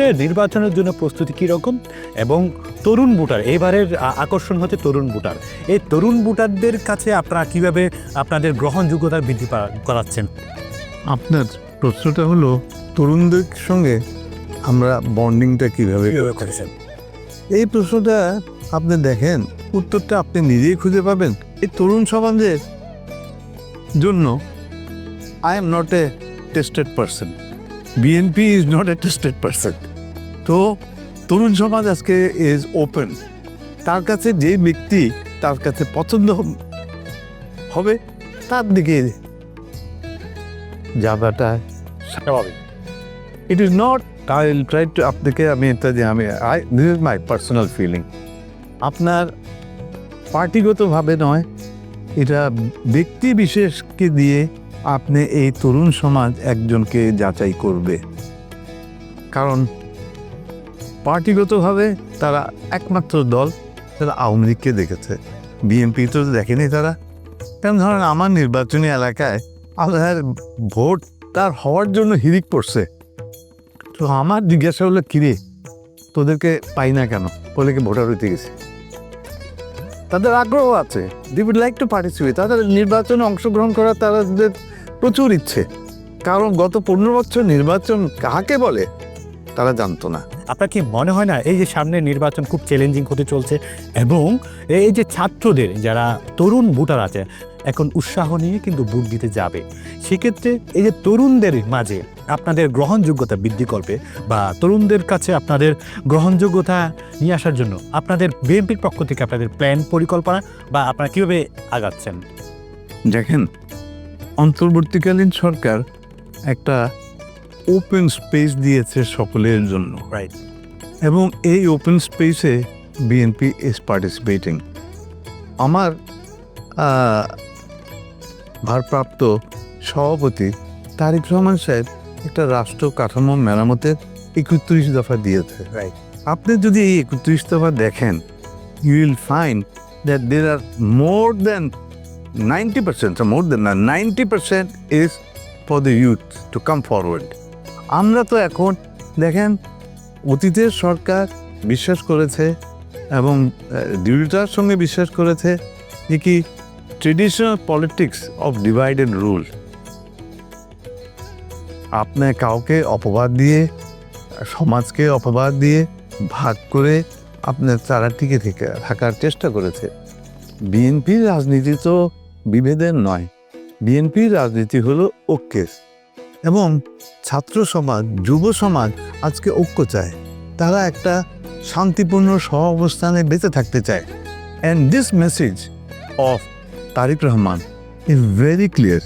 সেক্ষেত্রে নির্বাচনের জন্য প্রস্তুতি কীরকম? এবং তরুণ ভোটার এবারের আকর্ষণ হচ্ছে তরুণ ভোটার। এই তরুণ ভোটারদের কাছে আপনারা কীভাবে আপনাদের গ্রহণযোগ্যতা বৃদ্ধি করাচ্ছেন? আপনার প্রশ্নটা হলো তরুণদের সঙ্গে আমরা বন্ডিংটা কীভাবে কীভাবে করেছেন? এই প্রশ্নটা আপনি দেখেন উত্তরটা আপনি নিজেই খুঁজে পাবেন। এই তরুণ সমাজের জন্য I am not a tested person BNP is not a tested person তো তরুণ সমাজ আজকে ইজ ওপেন তার কাছে যে ব্যক্তি তার কাছে পছন্দ হবে, তার দিকে যাবাটা স্বাভাবিক। It is not I try to আপনাকে আমি এটা যে আমি I this is my personal feeling আপনার পার্টিগতভাবে নয়, এটা ব্যক্তি বিশেষকে দিয়ে আপনি এই তরুণ সমাজ একজনকে যাচাই করবে। কারণ পার্টিগতভাবে তারা একমাত্র দল তারা আওয়ামী লীগকে দেখেছে। বিএনপি তো দেখেনি তারা। কারণ ধরেন আমার নির্বাচনী এলাকায় আপনার ভোট তার হওয়ার জন্য হিরিক পড়ছে। তো আমার জিজ্ঞাসা হলো কিরে তোদেরকে পাই না কেন? বলে কি ভোটার হইতে গেছে? তাদের আগ্রহ আছে। They would like to participate তাদের নির্বাচনে অংশগ্রহণ করার তাদের প্রচুর ইচ্ছে। কারণ গত পনেরো বছর নির্বাচন কাকে বলে? তারা জানতো না। আপনার কি মনে হয় না এই যে সামনে নির্বাচন খুব চ্যালেঞ্জিং হতে চলছে এবং এই যে ছাত্রদের যারা তরুণ ভোটার আছে এখন উৎসাহ নিয়ে কিন্তু ভোট দিতে যাবে। সেক্ষেত্রে এই যে তরুণদের মাঝে আপনাদের গ্রহণযোগ্যতা বৃদ্ধি করবে বা তরুণদের কাছে আপনাদের গ্রহণযোগ্যতা নিয়ে আসার জন্য আপনাদের বিএনপির পক্ষ থেকে আপনাদের প্ল্যান পরিকল্পনা বা আপনারা কীভাবে আগাচ্ছেন? দেখেন অন্তর্বর্তীকালীন সরকার একটা ওপেন স্পেস দিয়েছে সকলের জন্য। রাইট এবং এই ওপেন স্পেসে বিএনপি ইজ পার্টিসিপেটিং আমার ভারপ্রাপ্ত সভাপতি তারিক রহমান সাহেব একটা রাষ্ট্র কাঠামো মেরামতের একত্রিশ দফা দিয়েছে। রাইট আপনি যদি এই একত্রিশ দফা দেখেন you will find that there are more than ninety percent more than না ninety percent is for the youth to come forward আমরা তো এখন, দেখেন, অতীতের সরকার বিশ্বাস করেছে এবং দৃঢ়তার সঙ্গে বিশ্বাস করেছে যে কি traditional politics of divided rule আপনি কাউকে অপবাদ দিয়ে, সমাজকে অপবাদ দিয়ে ভাগ করে আপনার তারা টিকে থেকে, থাকার চেষ্টা করেছে। বিএনপির রাজনীতি তো বিভেদের নয়। বিএনপির রাজনীতি হলো ঐক্যের। এবং ছাত্র সমাজ, যুব সমাজ আজকে ঐক্য চায়। তারা একটা শান্তিপূর্ণ সহ অবস্থানে বেঁচে থাকতে চায়। And this message of Tarique Rahman is very clear